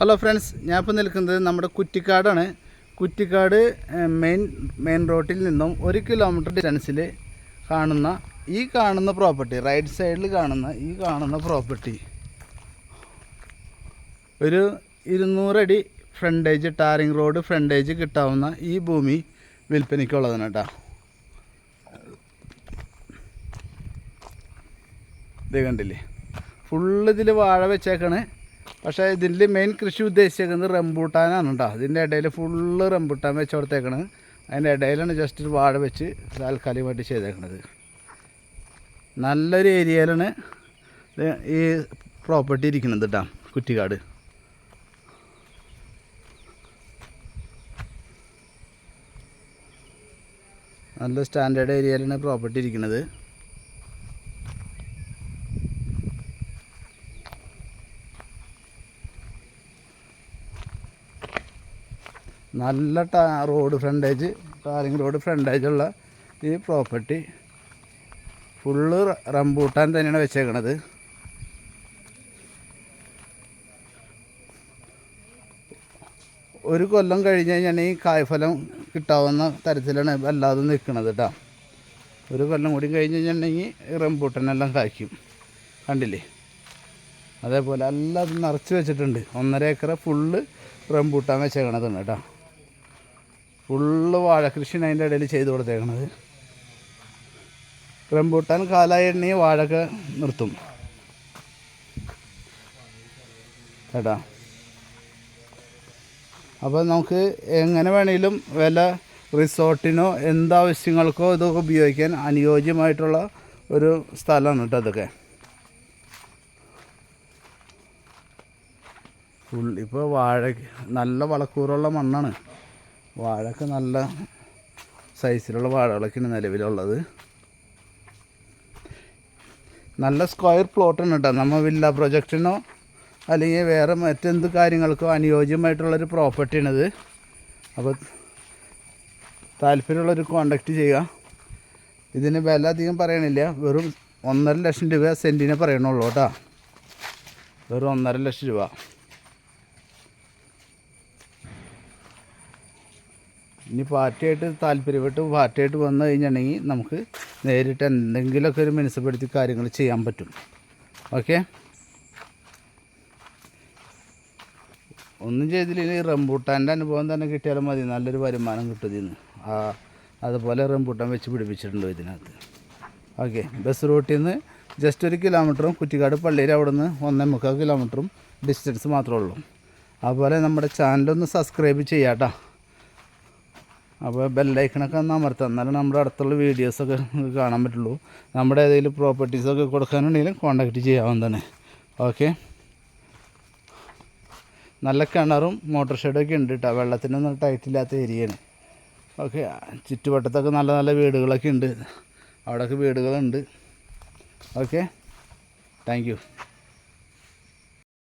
Hello friends ഞാൻ ഇപ്പോൾ നിൽക്കുന്നത് നമ്മുടെ കുറ്റിക്കാടാണ്. കുറ്റിക്കാട് മെയിൻ മെയിൻ റോഡിൽ നിന്നും ഒരു കിലോമീറ്റർ ഡിസ്റ്റൻസിൽ കാണുന്ന ഈ കാണുന്ന പ്രോപ്പർട്ടി റൈറ്റ് സൈഡിൽ കാണുന്ന ഈ കാണുന്ന പ്രോപ്പർട്ടി ഒരു ഇരുന്നൂറടി ഫ്രണ്ടേജ് ടാറിങ് റോഡ് ഫ്രണ്ടേജ് കിട്ടാവുന്ന ഈ ഭൂമി വിൽപ്പനയ്ക്കുള്ളതാണ് കേട്ടോ. ഇത് കണ്ടില്ലേ? ഫുള്ള് ഇതിൽ വാഴ വെച്ചേക്കാണ്. പക്ഷേ ഇതിന്റെ മെയിൻ കൃഷി ഉദ്ദേശിച്ചേക്കുന്നത് റംബൂട്ടാനാണ് കേട്ടോ. ഇതിന്റെ ഇടയിൽ ഫുള്ള് റംബൂട്ടാൻ വെച്ച് കൊടുത്തേക്കണ്. അതിന്റെ ഇടയിലാണ് ജസ്റ്റ് ഒരു വാഴ വെച്ച് താൽക്കാലികമായിട്ട് ചെയ്തേക്കണത്. നല്ലൊരു ഏരിയയിലാണ് ഈ പ്രോപ്പർട്ടി ഇരിക്കുന്നത് കേട്ടോ കുറ്റിക്കാട്. നല്ല സ്റ്റാൻഡേർഡ് ഏരിയയിലാണ് പ്രോപ്പർട്ടി ഇരിക്കുന്നത്. നല്ല ടാ റോഡ് ഫ്രണ്ടേജ് ടാറിങ് റോഡ് ഫ്രണ്ടേജുള്ള ഈ പ്രോപ്പർട്ടി ഫുള്ള് റംബൂട്ടാൻ തന്നെയാണ് വെച്ചേക്കണത്. ഒരു കൊല്ലം കഴിഞ്ഞ് കഴിഞ്ഞാൽ ഈ കായ്ഫലം കിട്ടാവുന്ന തരത്തിലാണ് അല്ലാതെ നിൽക്കുന്നത് കേട്ടോ ഒരു കൊല്ലം കൂടി കഴിഞ്ഞ് കഴിഞ്ഞിട്ടുണ്ടെങ്കിൽ റംബൂട്ടനെല്ലാം കായ്ക്കും. കണ്ടില്ലേ? അതേപോലെ എല്ലാം നിറച്ച് വെച്ചിട്ടുണ്ട്. ഒന്നര ഏക്കർ ഫുള്ള് റംബൂട്ടാൻ വെച്ചേക്കണതാണ് കേട്ടോ ഫുള്ള് വാഴക്കൃഷിയാണ് അതിന്റെ ഇടയിൽ ചെയ്ത് കൊടുത്തേക്കണത്. റംബൂട്ടാൻ കാലായ എണ്ണി വാഴൊക്കെ നിർത്തും. കേട്ടാ? അപ്പോൾ നമുക്ക് എങ്ങനെ വേണമെങ്കിലും വില റിസോർട്ടിനോ എന്താവശ്യങ്ങൾക്കോ ഇതൊക്കെ ഉപയോഗിക്കാൻ അനുയോജ്യമായിട്ടുള്ള ഒരു സ്ഥലമാണ് കേട്ടോ അതൊക്കെ ഫുൾ ഇപ്പോൾ വാഴ നല്ല വളക്കൂറുള്ള മണ്ണാണ്. വാഴക്ക് നല്ല സൈസിലുള്ള വാഴകളൊക്കെയാണ് നിലവിലുള്ളത്. നല്ല സ്ക്വയർ പ്ലോട്ടാണ് കേട്ടോ നമ്മൾ വില്ല പ്രൊജക്റ്റിനോ അല്ലെങ്കിൽ വേറെ മറ്റെന്ത് കാര്യങ്ങൾക്കോ അനുയോജ്യമായിട്ടുള്ളൊരു പ്രോപ്പർട്ടിയാണിത് അപ്പോൾ താല്പര്യമുള്ളൊരു കോണ്ടാക്റ്റ് ചെയ്യുക. ഇതിന് വില അധികം പറയണില്ല. വെറും ഒന്നര ലക്ഷം രൂപ സെന്റിനെ പറയണുള്ളൂ കേട്ടോ വെറും ഒന്നര ലക്ഷം രൂപ. ഇനി പാർട്ടിയായിട്ട് താല്പര്യപ്പെട്ട് പാർട്ടിയായിട്ട് വന്നു കഴിഞ്ഞിട്ടുണ്ടെങ്കിൽ നമുക്ക് നേരിട്ട് എന്തെങ്കിലുമൊക്കെ ഒരു മനസ്സപ്പെടുത്തി കാര്യങ്ങൾ ചെയ്യാൻ പറ്റും. ഓക്കെ ഒന്നും ചെയ്തില്ലെങ്കിൽ റംബൂട്ടാന്റെ അനുഭവം തന്നെ കിട്ടിയാലും മതി. നല്ലൊരു വരുമാനം കിട്ടും ഇതിന് ആ അതുപോലെ റംബൂട്ടാൻ വെച്ച് പിടിപ്പിച്ചിട്ടുണ്ട് ഇതിനകത്ത്. ഓക്കെ ബസ് റൂട്ടിൽ നിന്ന് ജസ്റ്റ് ഒരു കിലോമീറ്ററും കുറ്റിക്കാട് പള്ളിയിൽ അവിടെ നിന്ന് ഒന്നേ മുക്കാൽ കിലോമീറ്ററും ഡിസ്റ്റൻസ് മാത്രമേ ഉള്ളൂ. അതുപോലെ നമ്മുടെ ചാനലൊന്ന് സബ്സ്ക്രൈബ് ചെയ്യാം കേട്ടോ അപ്പോൾ ബെല്ലൈക്കണൊക്കെ ഒന്ന് അമർത്താം എന്നാലും നമ്മുടെ അടുത്തുള്ള വീഡിയോസൊക്കെ കാണാൻ പറ്റുള്ളൂ. നമ്മുടെ ഏതെങ്കിലും പ്രോപ്പർട്ടീസൊക്കെ കൊടുക്കാനുണ്ടെങ്കിലും കോൺടാക്റ്റ് ചെയ്യാവുന്നതാണ്. ഓക്കെ നല്ല കിണറും മോട്ടോർ ഷെഡൊക്കെ ഉണ്ട് കേട്ടോ. വെള്ളത്തിനൊന്നും ടൈറ്റില്ലാത്ത ഏരിയയാണ് ഓക്കെ ചുറ്റുവട്ടത്തൊക്കെ നല്ല നല്ല വീടുകളൊക്കെ ഉണ്ട്. അവിടെയൊക്കെ വീടുകളുണ്ട്. Okay thank